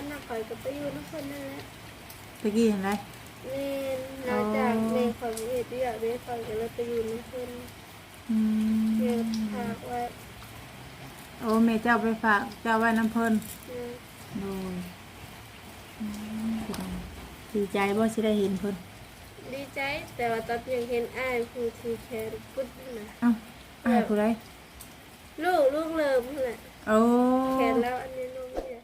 นน่ะข่อยก็ไปอยู่น้ำเพิ่นนั่นแหละตะกี้เห็นไรแม่นหลังจากแม่ข่อยบ่เฮ็ดเวียกแม่ข่อยก็เลยไปอยู่น้ำเพิ่นอืมเก็บผักไว้โอ้แม่เจ้าไปฝากเจ้าไว้น้ำเพิ่นนะโดยอืมดีใจบ่สิได้เห็นเพิ่นดีใจแต่ว่าตอนยังเห็นอ้ายผู้ที่แขนกุดนั่นน่ะเอ้าอ้ายผู้ใดลูกลูกเลิมนั่นแหละโอ้ แขนแล้วอันนี้ลูกเนี่ย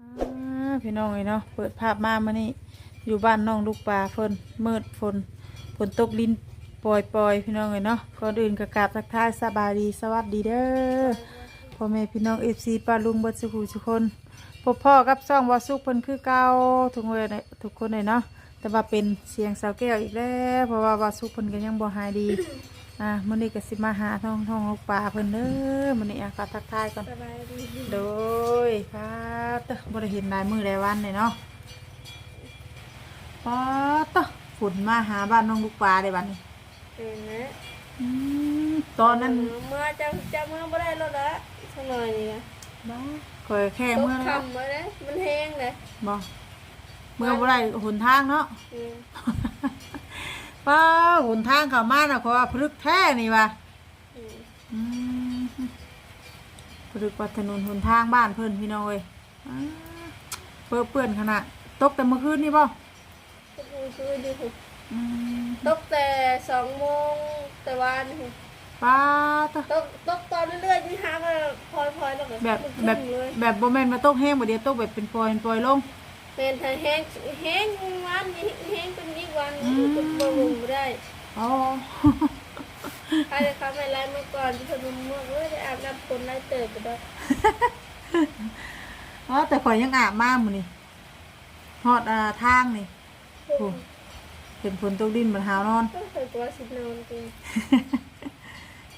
อ่า พี่น้องเอ้ยเนาะเปิดภาพมามื้อนี้อยู่บ้านน้องลูกปลาเพิ่นมืดฝนฝนตกลิ้นปล่อยๆพี่น้องเอ้ยเนาะก่อนอื่นก็กาบทักทายสบายดีสวัสดีเด้อพ่อแม่พี่น้องเอฟซีป้าลุงเบิดสุขุทุกคนพบพ่อกับซ่องวาสุกเพิ่นคือเก่าทุกคนเลยทุกคนเลยเนาะแต่ว่าเป็นเสียงสาวแก้วอีกแล้วเพราะว่าวาสุกเพิ่นก็ยังบ่หายดี อ่ามื้อนี้ก็สิมาหาท้องท้องลูกปลาเพิ่นเด้อมื้อนี้อากาศทักทายก่อน สบายดีโดยครับเตะบ่ได้เห็นหลายมื้อหลายวันเลยเนาะป๊าดเตะฝุ่นมาหาบ้านน้องลูกปลาได้บัดนี้เห็นนะอืมตอนนั้นเมื่อจะจะเมื่อบ่ได้แล้วละสักหน่อยนี่นะบ้าข่อยแค่ตกเมื่อแล้วคำมาเลยมันแห้งเลยบ่เมื่อบ่ได้หนทางเนาะอืม ป้าหนทางเข้ามาน่ะเขาว่าพลึกแท้นี่ว่ะอืมอืมพลึกว่าถนนหนทางบ้านเพิ่นพี่น้องเอ้ยอ้าเปื้อนเปื้อนขนาดตกแต่เมื่อคืนนี่บ่ตกมือคือดีผมอืมตกแต่สองโมงแต่วันผมป้าตะตกตกตอนเรื่อยๆที่หางก็พลอยพลอยแล้วก็แบบมันแบบขึ้นเลยแบบบ่แม่นมาตกแห้งบ่เดียวตกแบบเป็นปล่อยเป็นปล่อยลง เป็นทางแห้งแห้งวันแห้งเป็นอีกวันอื มอยู่กับบ่ลงบ่ได้อ๋อใครจะเข้าไปไล่เมื่อก่อนที่คนเมื่อเอ้ยได้อาบน้ำคนไล่เติบไปด้วยอ๋อแต่ข่อยยังอาบมามื้อนี่ฮอดอ่าทางนี่โอ้เป็นฝนตกดินบ่หาวนอนก็เคยตัวสิบนอนจริง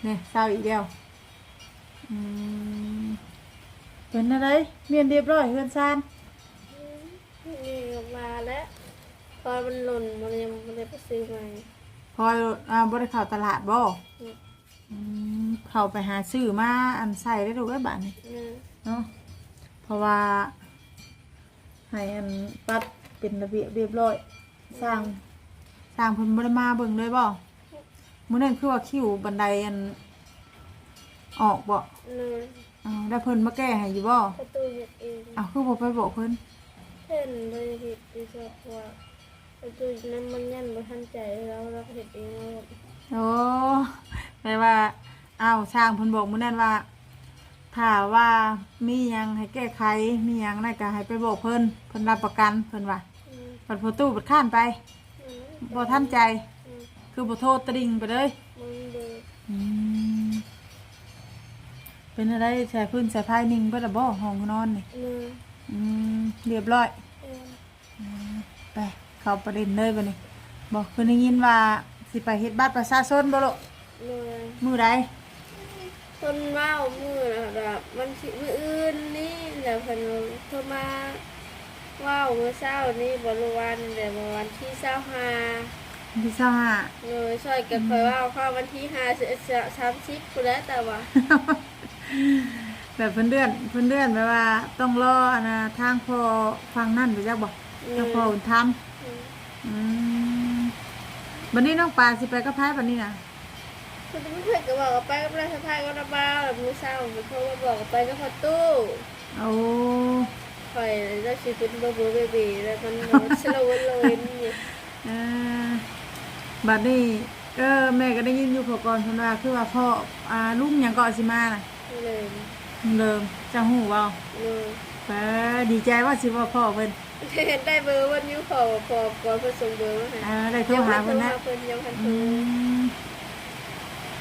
เนี่ยเศร้าอีกแล้วอืมเป็นอะไรเมียนเรียบร้อยเพื่อนซานนี่ออกมาแล้ว พอมันหล่นมันยังมันเลยไปซื้อใหม่ พอยอ่าบริเข้าตลาดบ่อืม อืมเข้าไปหาซื้อมาอันใส่ได้ดูได้บ้านนี่นะเนาะเพราะว่าให้อันปัดเป็นระเบียบเรียบร้อยสร้างสร้างเพิ่นบ่ได้มาเบิ่งเลยบ่มื้อนั้นคือว่าคิวบันไดอันออกบ่นะอ้าวได้เพิ่นมาแก้ให้อยู่บ่ประตูเหยียบเองอ้าวคือบ่ไปบอกเพิ่นเพ่นเลยเหตุดีชอบว่า ประตูนั้นมันยันบ่ทันใจแล้วเราก็เห็ดเองแล้วโอ้แปลว่าอ้าวช่างเพิ่นบอกมื้อนั้นว่าถ้าว่ามีหยังให้แก้ไขมีหยังนั่นก็ให้ไปบอกเพิ่นเพิ่นรับประกันเพิ่นว่าอืมบัดพอตู้บัดข้านไปอืมบ่ทันใจ อืมคือบ่โทษตริงไปเลย มึงเบิกอืมเป็นอะไรใส่พื้นใส่พายนิ่งเบิดละบ่ห้องนอนนี่นะอืมเรียบร้อย เออไป เข้าประเด็นเลยบัดนี้บอกเพิ่นได้ยินว่าสิไปเฮ็ดบัตรประชาชนบ่ลูกเลยมื้อใดคนว่าวมือแบบมันสิมืออื่นนี่แหละเพิ่นโทรมาว่าวมื้อเช้านี่บ่รู้วันแต่ว่าวันที่25วันที่25เลยช่วยกับคอยว่าวเข้าวันที่5 30พุ่นแหล้วแต่ว่าแบบเพิ่นเดือนเพิ่นเดือนแบบว่าต้องรออันนะทางพอฟังนั่นไปจักบ่ทางพออุ่นทำ อืมอืมบัดนี้น้องปลาสิไปกับไผบัดนี้น่ะคุณไม่เคยก็บอกว่าไปกับราชพายก็ระบาแบบมื้อเช้ามันโทรมาบอกว่าไปกับพ่อตู้โอ้คอยได้สิเป็นบ่บ่เบบีแล้วมันแบบสโลว์เลยนี่เออบัดนี้เออแม่ก็ได้ยินอยู่พอก่อนเพิ่นว่าคือว่าพ่ออ่าลุงหยังก็สิมาน่ะเลยเดิมจะฮู้เว้าเลยไปดีใจว่าสิว่าพ่อเพิ่น ได้เบอร์วันยูขอขอขอเพื่อส่งเบอร์มาให้อ่าได้โทรหาเพิ่นนะนะเพิ่นยังพันอืโทรม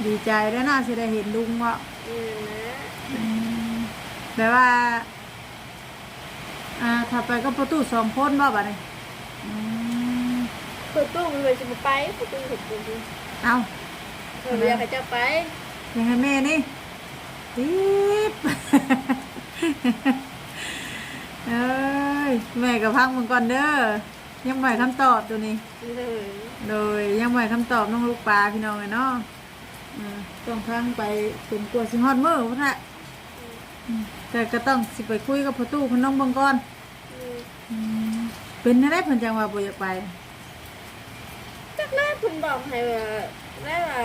ดีใจแล้วน่าสิได้เห็นลุงว่าอืมนะแบบว่า อ่าถ้าไปก็ประตูสองคนบ่บัดนี้อืมเปิดตู้มันเลยจะมาไปเปิดตู้เห็นตู้เอาเราอยากให้เจะไปยังให้แม่นี่ปี๊บ เอ้ย แม่กับพังมึงก่อนเด้อยังไม่คำตอบตัวนี้ เลยโดยยังไม่คำตอบน้องลูกปลาพี่น้องเลยเนาะอ่าต้องทางไปเป็นกลัวสิฮอดมื้อพุ่นน่ะอืมแต่ก็ต้องสิไปคุยกับพ่อตู้เพิ่นน้องเบังก่อนอืมอืมเป็นได้เพิ่นจังว่าบ่อยากไปจักแรกเพิ่นบอกให้ว่าได้ว่า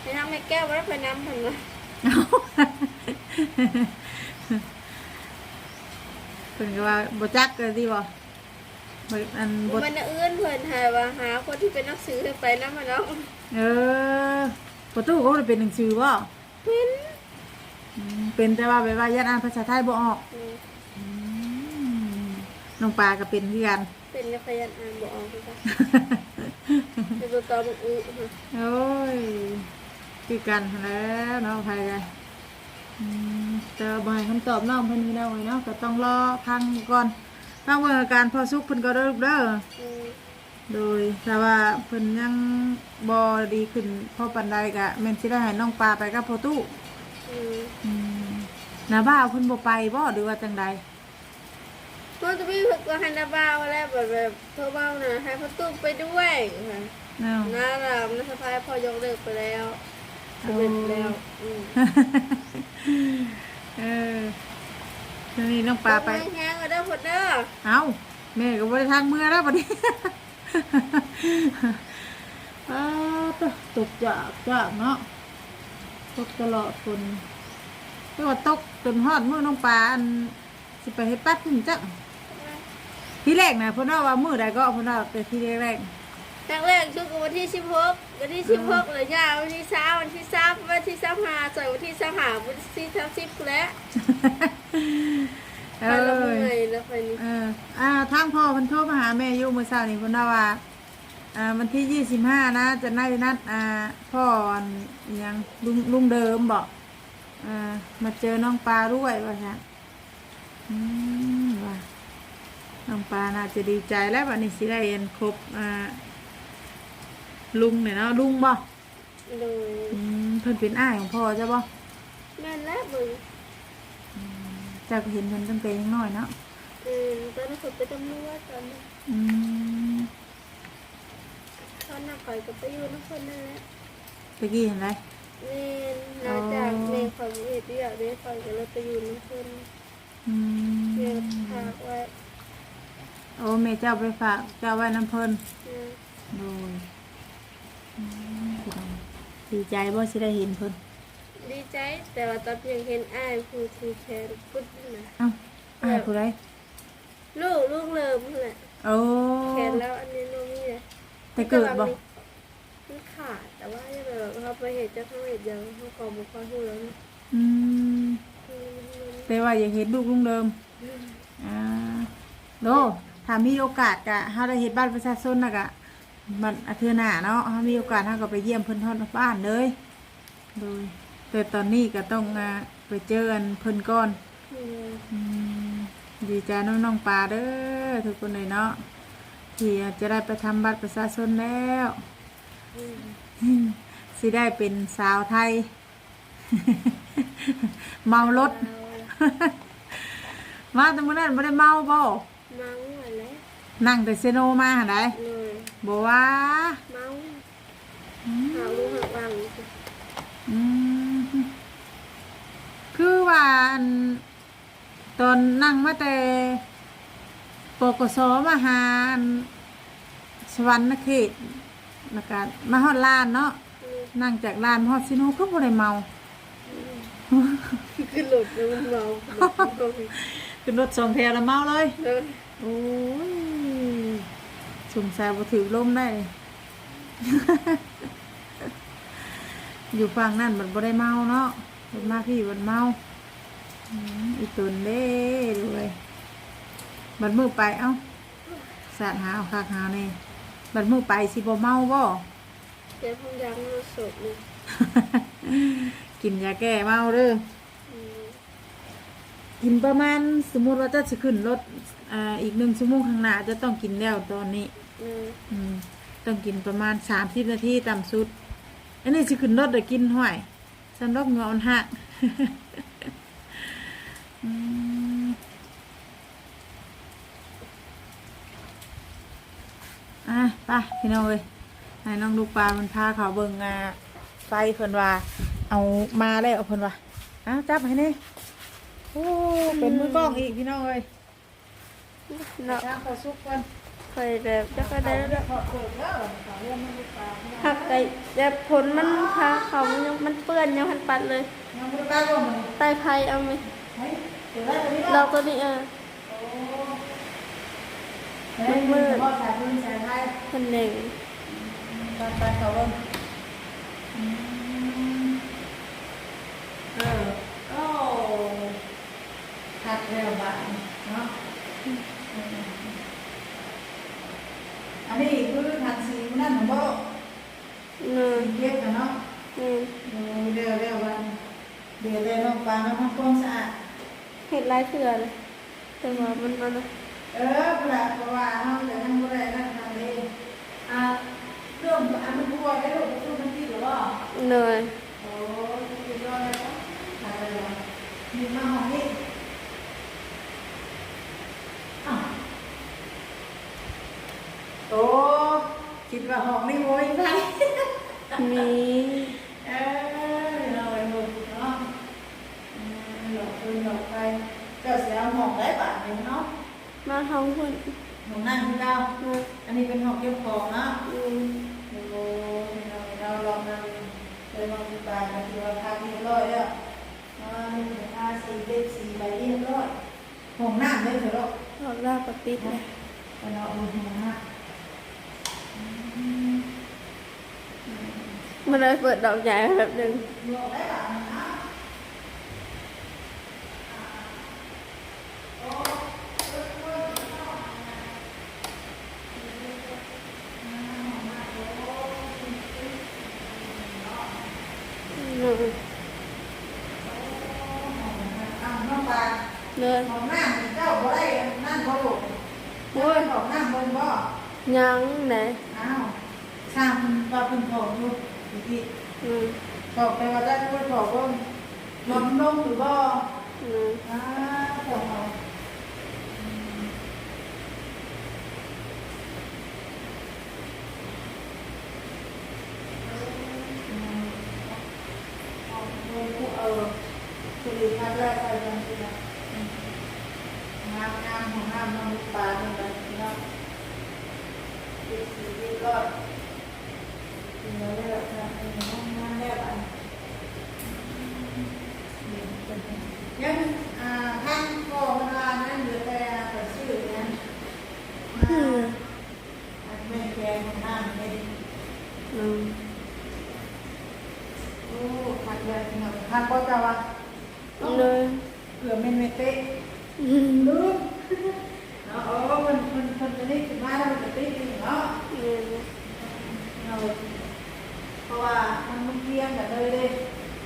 ให้ทำให้แก้วบ่ได้ไปน้ำเพิ่นว่าเพิ่นก็ว่าบ่จักก็ดีบ่บ่อันบ่มันน่ะเอื้อนเพิ่นให้ว่าหาคนที่เป็นนักสือให้ไปนำมาเนาะเออประตูก็บ่ได้เป็นหนังสือบ่เป็นอืมเป็นแต่ว่าแบบว่ายันอ่านภาษาไทยบ่ออกอืมอืมน้องปลาก็เป็นคือกัน เป็นนักพยันอ่านบ่ออกคือกันเป็นตัวตอมันอื้อค่ะโอ้ยคือกันหั้นแหล้วเนาะใครกัน อืมแต่ว่าบ่ให้คำตอบน้องเพิ่นพี่น้องไว้เนาะก็ต้องรอพังก่อนฟังเบิ่งอาการพอสุกเพิ่นก็เด้อลูกเด้ออืมโดยถ้าว่าเพิ่นยังบ่ดีขึ้นพอปานใดก็แม่นสิได้ให้น้องปลาไปกับพ่อตู้อืมอืมน้าบ่าวเพิ่นบ่ไปบ่หรือว่าจังใดมันจะมีฝึกกับฮันดาบ้าวแล้วแบบแบบเพื่อบ้าวนะให้พ่อตุ้มไปด้วยค่ะเนาะ น้าเราน้าสะพายพ่อยกเลิกไปแล้ว สำเร็จแล้วอืมเออทีนี้น้องปลาไป แห้งๆก็ได้พอเด้อเอาแม่ก็บ่ได้ทางเมื่อแล้วบัดนี้ อ้าวตกตกจากจากเนาะตกตลอดคนแต่ว่าตกจนฮอดมื้อน้องปลาอันสิไปเฮ็ดปัดพุ่นจักที่แรกนะเพิ่นว่าว่ามื้อใดก็เพิ่นว่าแต่ที่แรก ครั้งแรกช่วงวันที่สิบหกวันที่สิบหกเลยย่าวันที่สามวันที่สามวันที่สามห้าใส่วันที่สามห้าวันที่สามสิบแล้วๆไปแล้วเมื่อยแล้วไปนี่ เอออ่าทางพ่อเพิ่นโทรมาหาแม่อยู่มื้อเช้านี่เพิ่นว่าว่าอ่าวันที่ยี่สิบห้านะ จะได้นัดอ่าพ่ออันอิหยังลุงลุงเดิมบอกอ่ามาเจอน้องปลาด้วยว่าฮะอืมว่าน้องปลาน่าจะดีใจแล้ววันนี้สิได้เห็นครบอ่า ลุงเนี่ยเนาะลุงบ่เลยอืมเพิ่นเป็นอ้ายของพ่อใช่บ่แม่นแล้วมึงเจ้าก็เห็นเพิ่นตั้งแต่ยังน้อยเนาะเออตอนนั้นผมไปตำรวจตอนนั้นอืมตอนนั้นข่อยก็ไปอยู่นักคนนั่นแหละตะกี้เห็นไรแม่นหลังจากแม่ข่อยบ่เฮ็ดเดียวเด้ข่อยก็เลยไปอยู่นักคนอืแม่มพากไว้โอ้แม่เจ้าไปฝากเจ้าไว้น้ำเพิ่นเออโดยอืมพี่น้อง ดีใจบ่สิได้เห็นเพิ่นดีใจแต่ว่าตอนเพียงเห็นอ้ายผู้ที่แขนปุ๊บน่ะเอ้าอ้ายผู้ใดลูกลูกเลิมนั่นแหละโอ้แขนแล้วอันนี้โนมีเลยแต่เกิดบ่มันขาดแต่ว่าจะแบบเขาไปเห็นจะเขาเห็นยังเขากองบุคคลพูดแล้วนะอืมอืมแต่ว่าอยากเห็นลูกลุงเดิมอ่าโดถ้ามีโอกาสกะเฮาได้เฮ็ดบ้านประชาชนน่ะกะ มันอาเทื่อหน้าเนาะเฮามีโอกาสเฮาก็ไปเยี่ยมเพิ่นฮอดบ้านเลยโดยแต่ตอนนี้ก็ต้องอ่าไปเจอกันเพิ่นก่อนอืมอืมดีใจน้องน้องๆปลาเด้อทุกคนเลยเนาะที่จะได้ไปทำบัตรประชาชนแล้วอืมสิได้เป็นสาวไทย เมารถเอาละมาแต่เมื่อนั้นไม่ได้เมาบ่เมาอะไรนั่งแต่เซโนมาหาได้เลย บอกว่าเมาอืมหาลูกหักวังอืมคือว่าอันตอนนั่งมาแต่ปกสมาหาอันสวรรค์เขตแล้วก็มาฮอดลานเนาะอืมนั่งจากลานมาฮอดซิโนก็บ่ได้เมาคือหลุดแล้วมันเมาขึ้นรถสองแถวแล้วเมาเลยเลยโอ้ย สงสัยบ่ถือลมได้ อยู่ฝั่งนั่นมันบ่ได้เมาเนาะมันมาพี่มันเมาอืมอีตุนเด้ด้วยบัดมือไปเอ้าสาดหาเอาคักหาแนี่บัดมือไปสิบ่เมาบ่เดี๋ยวพงยังมาสดเลยกินยาแก้เมาเด้ออืมกินประมาณสมมุติว่าจะสิขึ้นรถ อ่าอีกหนึ่งชั่วโมงข้างหน้าจะต้องกินแล้วตอนนี้เลยอืมต้องกินประมาณสามสิบนาทีต่ำสุด อันนี้สิขึ้นรถเดี๋ยวกินห้วยสำหรับเงาอนหัก อืมอะไปพี่น้องเลยให้น้องลูกปลามันพาเขาเบิ่งอ่าไฟเพิ่นว่า เอามาแล้วเพิ่นว่าอ้าวจับให้นี่โอ้เป็นมือกล้องอีกพี่น้องเอ้ย เนาะทางเขาซุกกันเคยแบบจะก็ได้แล้วขอเปิดแล้วขอเรื่องมันปลาหักไก่แต่ผลมันพาเขามันยังมันเปื้อนยังพันปัดเลยยังไม่ปลาบ่มันใต้ไผ่เอาไหมเราตัวนี้เออมันมืดพ่อคนหนึ่งตอนไปเขาเบิ่งเออโอ้หักแล้วบ้านเนาะอันนี้คือหักสี นนของบ่เนึ่งเย็บกันเนาะเนึ่งดูเร็วเร็ววันเดี๋ยวเด้องปลาแล้วทำความสะอาดเห็ดลายเถื่อเลยแต่ว่ามันมันเออปลาเพราะว่าเขาจะทำอะไรนั่นทำเองอ่าเรื่องอันมันทั่วได้ลูกทั่วมันที่หรือว่าเนย โอ้ยยอดเลยนะอะไรวะมีมาห้องนี้อ้าวโอ้คิดว่าห้องนี้โวยไง มี เออเราไปหมดเนาะอืมหลอกคนหลอกไปเจ้าเสียห้องได้บาทหนึ่งเนาะ มาท้องคน ห้องนั่งที่เรา มา อันนี้เป็นห้องเก็บของเนาะ อืม โอ้โหเราเราลองนั่งเลยมองดูตากันดูราคาเรียบร้อยแล้วอ่าหนึ่งห้าสี่เลขสี่ใบเรียบร้อยห้องน้ำเลยเถอะลูก หลอ ก็ติดเลยไปเราเอาห้องน้ำอืมมันเลยเปิดดอกใหญ่แบบหนึ่ง หลอกได้บาทหนึ่งนะ หนึ่ง อ้าวน้องปลา เนิน ห้องน้ำเจ้าบ่ได้นั่นบ่ลูก โอ้ย ห้องน้ำบนบ่ ยังไหน อ้าวส ร้างว่าเพิ่นขออยู่อีกทีอืมบอกไปว่าได้เพิ่นขอเบิ่งลดลงหรือบ่อืมอ้าขอเอาอืมเอาเงินผู้เอาผู้ดีมาแรกไปจังซี่นะอืมงามงามของงามน้องลูกปลานี่บัดนี้เนาะสิบสี่สิบร้อยเดี๋ยวได้แล้วค่ะเออห้องน้ำแล้วอัน ยังอ่าท่านก็เวลานั้นเหลือแต่แต่ชื่อนั้น อืม อันแม่แกงของน้ำเลย อืม โอ้ขัดเลยเนาะขัดก็จะว่า เนิน เผื่อเป็นเมเตะ อืม ลืมเนาะโอ้มันมันมันจะได้ขึ้นมาแล้วมันจะตีถึงเนาะ เนิน เราเพราะว่ามันมันเพียงกันเลยเลย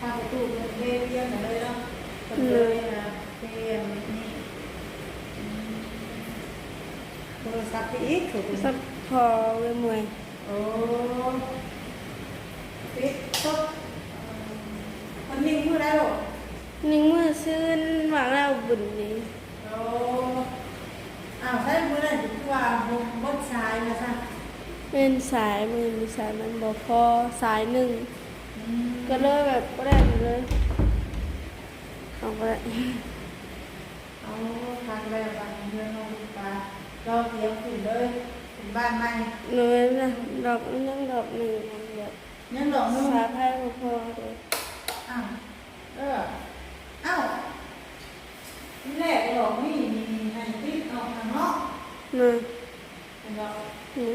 ทางประตูมันเพียงเพียงกันเลยเนาะมันเลยนะเพียงนี่อืมโทรศัพท์ไปอีกถูกไหม สักพอเว้ยมวย โอ้ปิดตุ๊บมันนิ่งพูดได้หรอ นิ่งมือซื่นหวังแล้วบุญนี้โอ้อ้าวใช่พูดได้ถึงว่าบนบนซ้ายนะซะเป็นสายมือมีสายมันบอกพอสายหนึ่งอืมก็เลยแบบก็ได้เลยเอาไปได้เอาทางแบบบางเดือนลงปลาเราเตรียมขึ้นเลยถึงบ้านใหม่เนินนะดอกยังดอกหนึ่งแบบยังดอกนึงสาไพ่พอพอเลยอ้าวเออ อ้าวนี่แหละดอกนี่มีให้ติดออกข้างนอกเนินเป็นดอกนี่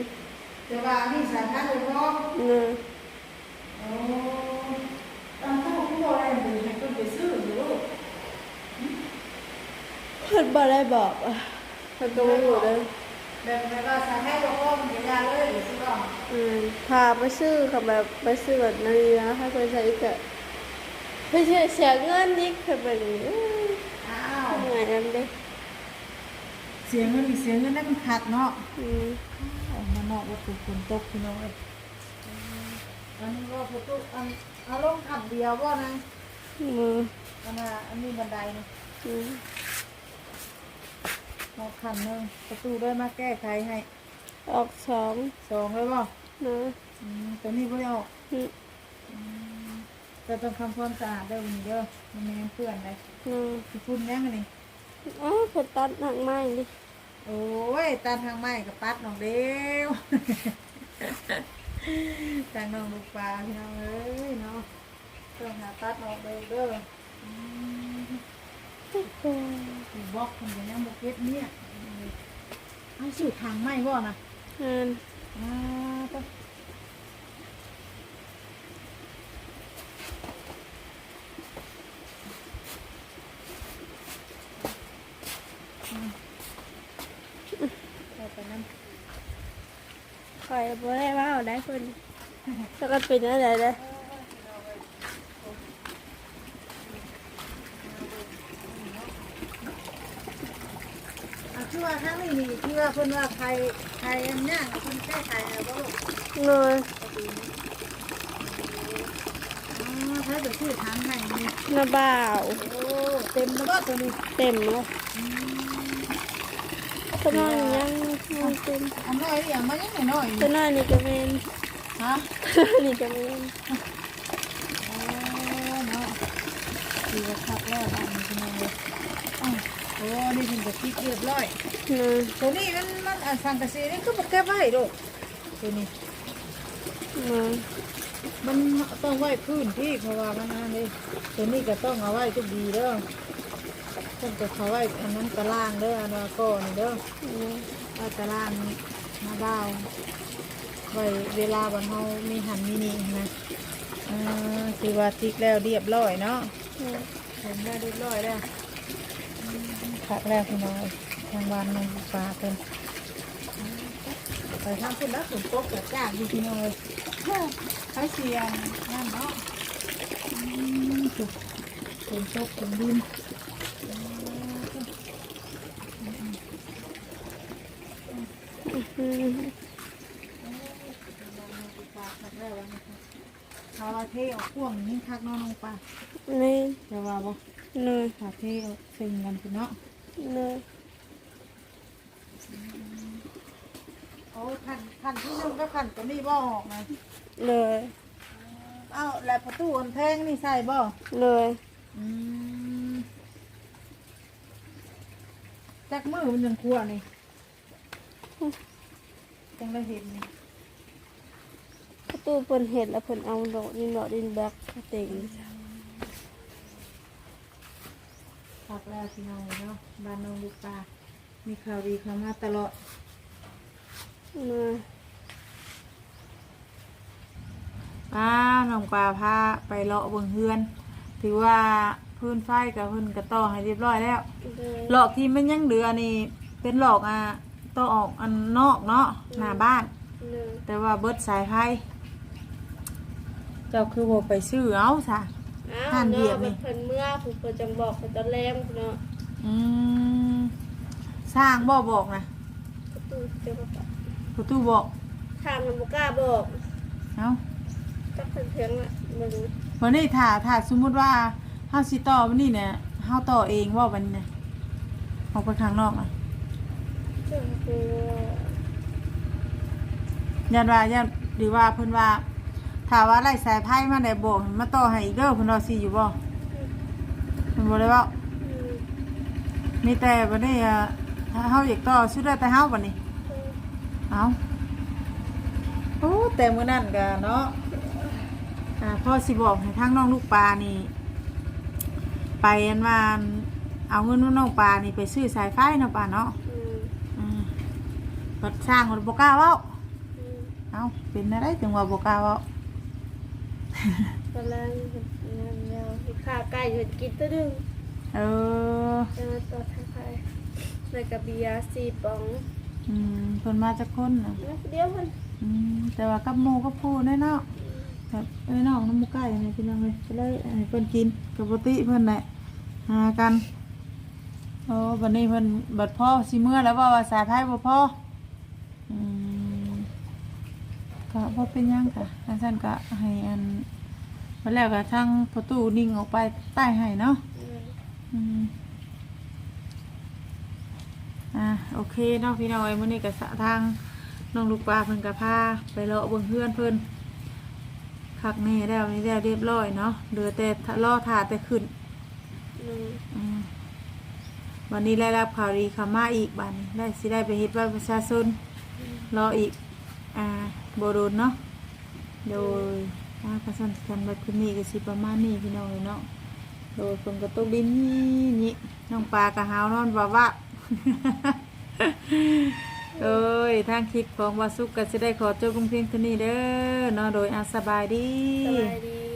แต่ว่านี่สำคัญเลยเพราะเนินโอ้ตอนเขาพูดอะไรอยู่ให้คนไปซื้ออยู่ลูกเพิ่นบ่ได้บอกอะเพิ่นก็ไม่อยู่เลยแบบแบบว่าสั่งให้บอกว่ามันจะยาเลยหรือซื้อบ้างอืมพาไปซื้อกับแบบไปซื้อแบบนาฬิกาให้เพิ่นใช้กะ เพิ่นเสียเงินนี่คือเป็นอย่างนี้อ้าวทำไงนั่นเด้เสียงเงินมีเสียงเงินได้มันขาดเนาะอืมออกมานอกว่าถูกฝนตกพี่น้องเอ้ยอันนี้ว่าประตูอันเอาลงขับเดียวว่านะมืออันน่ะอันนี้บันไดนี่อืมเอาขันหนึงประตูได้มาแก้ไขให้ ออกสองสองเลยบ่นะอืมตัวนี้บ่ได้ออกอืม อืมจะต้องทำความสะอาดเด้อวันนี้เด้อมันไม่งั้นเปื้อนเลยเนาะสิพุ่นยังไงนี่อ้าวเพิ่นตัดหนักไม้ดิโอ้ยตาทางไม้กับปัดน้องเดียวทางน้องลูกปลาพี่น้องเอ้ยเนาะต้องหาตัดออกเด้อเด้ออืมโอ้โหสิบอกคนจะยังบกเก็ตเนี่ยเอาสูตรทางไม้บ่นะงานอ่าต้องอืมเอาไปน้ำ ข่อย บ่ได้ว่าเอาได้เพิ่นถ้าก็เป็นอะไรเด้ออะคือว่าครั้งนี้นี่ที่ว่าเพิ่นว่าใครใครอันย่างเพิ่นแก้ไขแล้วบ่ลูกเลยอ๋อถ้าจะชื่อทางให้นี่น้าบ่าวโอ้เต็มแล้วบ่ตัวนี้เต็มเลยขนาดยังยัง เต็มอันน้อยนี่อย่างมันยังน้อยๆขนี่นาดนี้ก็เป็นฮะนี่ก็เป็นโอ้เนาะดีว่าคักแล้วบ้านนี้พี่น้องเลยอ้าวโอ้นี่เพิ่นก็คิดเรียบร้อยนะตัวนี้มันมันอันสังกะสีนี่ก็บ่เก็บไว้ลูกตัวนี้นะมันต้องไว้พื้นที่เพราะว่ามันอันนี้ตัวนี้ก็ต้องเอาไว้ทุกดีเด้อต้องจะเขาไว้อันนั้นตารางเด้ออันว่าก้อนเด้อ นะไว้ตารางมาดาวไว้เวลาบันเฮามีหันมีนี่นะอ่าคือว่าติ๊กแล้วเรียบร้อยเนาะนะเห็นได้เรียบร้อยแล้วพักแล้วพี่น้อยทางวันน้องปลาเป็นไปทำคุณแล้วฝนตกแบบจ้างอยู่พี่น้อยใช้เสียงนั่นเนาะอืมจุกฝนตกฝนดิน อืม เขาว่าเทออกพ่วงนี่คักเน้องน้องปลานี่จะว่าบ่นะถ้าเทออกซึ่งกันพี่เนาะนะโอ้ขันขันที่หนึงก็ขันตัวนี้บ่ออกนะเลยเอ้าแล้วประตูอันแพงนี่ใส่บ่เลยอืมจักมือมันยังกลัวนี่ จังได้เห็นนี่ประตูเพิ่นเห็นแล้วเพิ่นเอาดอกดินดอกดินแบกเต็งฝากแล้วพี่น้องเนาะบ้านน้องลูกปลามีข่าวดีเข้ามาตลอดนะป้าน้องปลาพาไปเลาะเบิ่งเฮือน ถือว่าพื้นไฟกับพื้นกระต่อให้เรียบร้อยแล้วเลยหลอกที่มันยังเหลือนี่เป็นหลอกอะ ต่อออกอันนอกเนาะหน้าบ้าน เลยแต่ว่าเบิดสายไฟเจ้าคือบ่ไปซื้อเอาซะ อ้าวทานเบียเนาะร์นี่เพิ่นเมื่อผู้เพิ่นจังบอกเพิ่นตอนแรกเนาะอืมสร้างบ่บอกนะประตูเจ้าก็ปะประตูบอกทางมันบ่กล้าบอกเอ้าจักเพิ่นเพียงละบ่รู้วันนี้ถ้าถ้าสมมุติว่าเฮาสิต่อวันนี้เนี่ยเฮาต่อเองว่าวันนี้เนี่ยออกไปข้างนอกอะ เจ้าคือยันว่ายันหรือว่าเพิ่นว่าถ้าว่าไล่สายไพ่มาได้บอกให้มาต่อให้อีกเด้อเพิ่นว่าสิอยู่บ่เพิ่นบ่ได้เว้าอืมมีแต่บัดนี้อะถ้าเฮาอยากต่อสุดแล้วแต่เฮาบัดนี้เออเอาโอ้แต่มื้อนั้นก็เนาะอ่าพ่อสิบอกให้ทางน้องลูกปลานี่ ไปอันว่าเอาเงินน้องปลานี่ไปซื้อสายไฟเนาะปลาเนาะอืมอืม บัดสร้างคนบ่กล้าเว้าอืมเอาเป็นอะไรจังว่าบ่กล้าเว้าตอนแรกเพิ่นงานยาวสิข้าวไก่เพิ่นกินตัวหนึงเออจะมาต่อทางใครแล้วก็เบียร์4ป๋องอืมเพิ่นมาจากคนน่ะแล้วเดียวเพิ่นอืมแต่ว่ากับหมู่กับผู้แน่เนาะแบบเอ้ยน้องน้ำหมูไก่นี่พี่น้องเลยไปเลยให้เพิ่นกินกับปกติเพิ่นแหละหากันโอ้บัดนี้เพิ่นบัดพ่อสิเมื่อแล้วว่าว่าสายไพ่บ่พออืม ก็บ่เป็นหยังค่ะอันซั่นก็ให้อันไปแล้วก็ทางประตูนิ่งออกไปใต้ให้เนาะอืมอืมอ่าโอเคเนาะพี่น้อยมื้อนี้ก็สะทางน้องลูกปลาเพิ่นก็พาไปเลาะเบิ่งเพื่อนเพิ่นกคักแน่แล้วนี่แล้วเรียบร้อยเนาะเหลือแต่ล่อถาแต่ขึ้นหนึ่งอืมวันนี้ได้รับข่าวดีเขามาอีกบัดนได้สิได้ไปเฮ็ดบัตรประชาชน รออีก อ่าโบโดนเนาะ โดยถ้ากรสันกันบัดคืนนี้ก็สิประมาณนี้พี่น้องเลยเนาะ โดยฝนก็ตกดินนี่นี่น้องปลากระหาวนอนว่าว่าเอ้ยทางคลิปของวาสุกก็จะได้ขอจบลงเพียงเท่านี้เด้อเนาะโดยอาสบายดี สบายดี